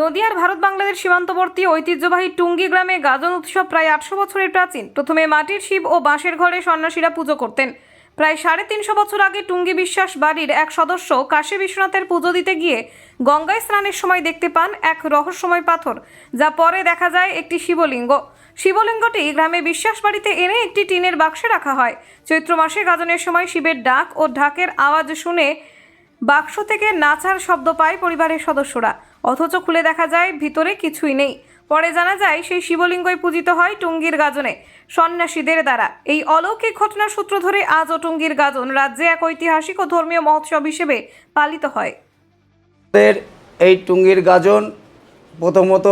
নদিয়ার ভারত বাংলাদেশ সীমান্তবর্তী ঐতিহ্যবাহী টুঙ্গি গ্রামে গাজন উৎসব প্রায় আটশো বছরের প্রাচীন। প্রথমে মাটির শিব ও বাঁশের ঘরে সন্ন্যাসীরা পুজো করতেন। প্রায় সাড়ে তিনশো বছর আগে টুঙ্গি বিশ্বাস বাড়ির এক সদস্য কাশী বিশ্বনাথের পুজো দিতে গিয়ে গঙ্গায় স্নানের সময় দেখতে পান এক রহস্যময় পাথর, যা পরে দেখা যায় একটি শিবলিঙ্গ। শিবলিঙ্গটি গ্রামে বিশ্বাস বাড়িতে এনে একটি টিনের বাক্সে রাখা হয়। চৈত্র মাসে গাজনের সময় শিবের ডাক ও ঢাকের আওয়াজ শুনে বাক্স থেকে নাচার শব্দ পায় পরিবারের সদস্যরা। অথচ খুলে দেখা যায় ভিতরে কিছুই নেই। পরে জানা যায় সেই শিবলিঙ্গই পূজিত হয় টুঙ্গির গাজনে, সন্ন্যাসীদের দ্বারা। এই অলৌকিক ঘটনার সূত্র ধরে আজও টুঙ্গির গাজন রাজ্যে এক ঐতিহাসিক ও ধর্মীয় মহোৎসব হিসেবে পালিত হয়। এই টুঙ্গির গাজন প্রথমত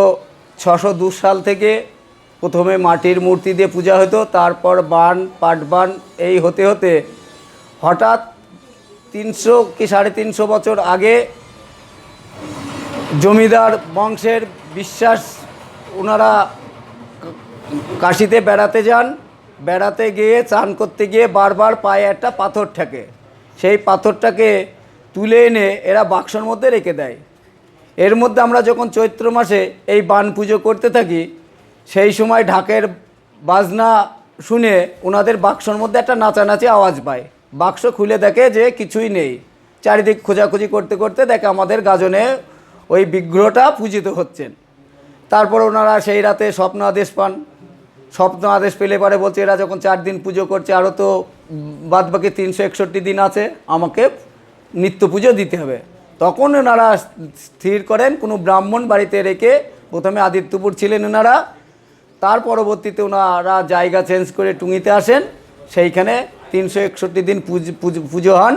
ছশো দু সাল থেকে প্রথমে মাটির মূর্তি দিয়ে পূজা হতো, তারপর বান, পাটবান, এই হতে হতে হঠাৎ তিনশো কি সাড়ে তিনশো বছর আগে জমিদার বংশের বিশ্বাস, ওনারা কাশিতে বেড়াতে যান। বেড়াতে গিয়ে, চান করতে গিয়ে বারবার পায়ে একটা পাথর ঠেকে। সেই পাথরটাকে তুলে এনে এরা বাক্সর মধ্যে রেখে দেয়। এর মধ্যে আমরা যখন চৈত্র মাসে এই বান পুজো করতে থাকি, সেই সময় ঢাকের বাজনা শুনে ওনাদের বাক্সর মধ্যে একটা নাচানাচি আওয়াজ পায়। বাক্স খুলে দেখে যে কিছুই নেই। চারিদিক খোঁজাখুঁজি করতে করতে দেখে আমাদের গাজনে ওই বিগ্রহটা পূজিত হচ্ছেন। তারপর ওনারা সেই রাতে স্বপ্ন আদেশ পান। স্বপ্ন আদেশ পেলে পরে বলছে, এরা যখন চার দিন পুজো করছে আরও তো বাদ বাকি তিনশো একষট্টি দিন আছে, আমাকে নিত্য পুজো দিতে হবে। তখন ওনারা স্থির করেন, কোনো ব্রাহ্মণ বাড়িতে রেখে প্রথমে আদিত্যপুর ছিলেন ওনারা। তার পরবর্তীতে ওনারা জায়গা চেঞ্জ করে টুঙিতে আসেন। সেইখানে তিনশো একষট্টি দিন পুজ- পুজো হন।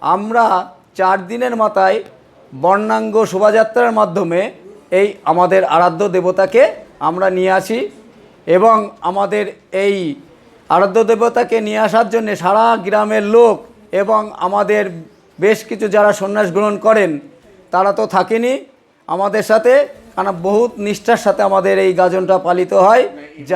আমরা চার দিনের মাথায় বর্ণাঙ্গ শোভাযাত্রার মাধ্যমে এই আমাদের আরাধ্য দেবতাকে আমরা নিয়ে আসি এবং আমাদের এই আরাধ্য দেবতাকে নিয়ে আসার জন্যে সারা গ্রামের লোক এবং আমাদের বেশ কিছু যারা সন্ন্যাস গ্রহণ করেন, তারা তো থাকেনি। আমাদের সাথে কারণ বহুত নিষ্ঠার সাথে আমাদের এই গাজনটা পালিত হয়, যা